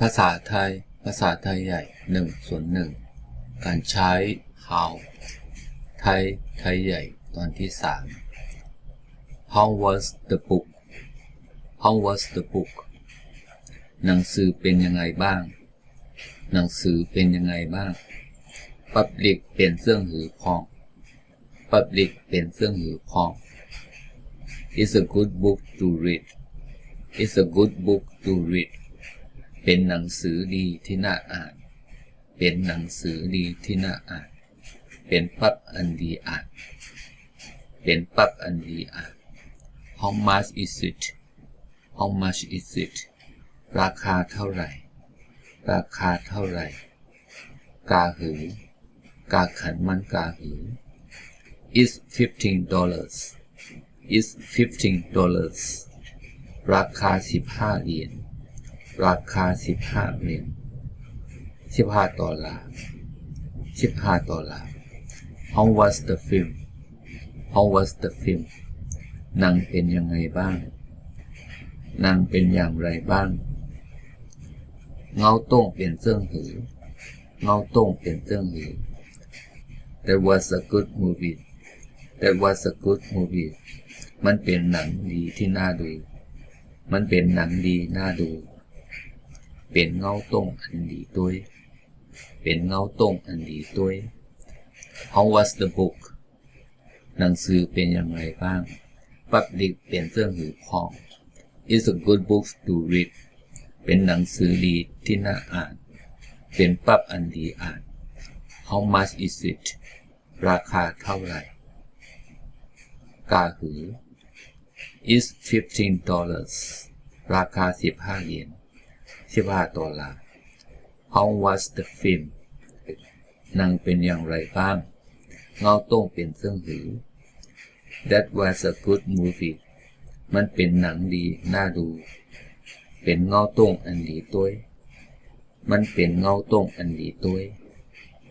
ภาษาไทย ภาษาไทยใหญ่หนึ่งส่วนหนึ่งการใช้ how ไทย ไทยใหญ่ตอนที่สาม how was the book how was the book หนังสือเป็นยังไงบ้าง หนังสือเป็นยังไงบ้าง public เป็นเสื่องหือพอง public เป็นเสื่องหือพอง It's a good book to read It's a good book to read เป็นหนังสือดีที่น่าอ่าน เป็นหนังสือดีที่น่าอ่าน เป็นปั๊บอันดีอ่าน เป็นปั๊บอันดีอ่าน How much is it How much is it ราคาเท่าไหร่ ราคาเท่าไหร่ กาหือ กาขันมันกาหือ is fifteen dollars is fifteen dollars ราคาสิบห้าเหรียญ ราคาสิบห้าเหรียญสิบห้าดอลลาร์สิบห้าดอลลาร์ How was the film How was the film นังเป็นยังไงบ้างนังเป็นอย่างไรบ้าง เงาต้งเป็นเสื่องหือ เงาต้งเป็นเสื่องหือ That was a good movie That was a good movie มันเป็นหนังดีที่น่าดู มันเป็นหนังดีน่าดู เป็นเงาต้งอันดีตัวย เป็นเงาต้งอันดีตัวย How was the book หนังสือเป็นอย่างไรบ้าง Public เป็นเสื่องหือพอง It's a good book to read เป็นหนังสือดีที่น่าอ่าน เป็นปั๊บอันดีอ่าน How much is it ราคาเท่าไหร่ กาหือ is fifteen dollars ราคาสิบห้าเหรียญ สิบห้าดอลลาร์ How was the film นังเป็นอย่างไรบ้าง เงาโต้งเป็นเสื่องหือ That was a good movie มันเป็นหนังดี น่าดู เป็นเงาโต้งอันดีตัวมันเป็นเงาโต้งอันดีตัว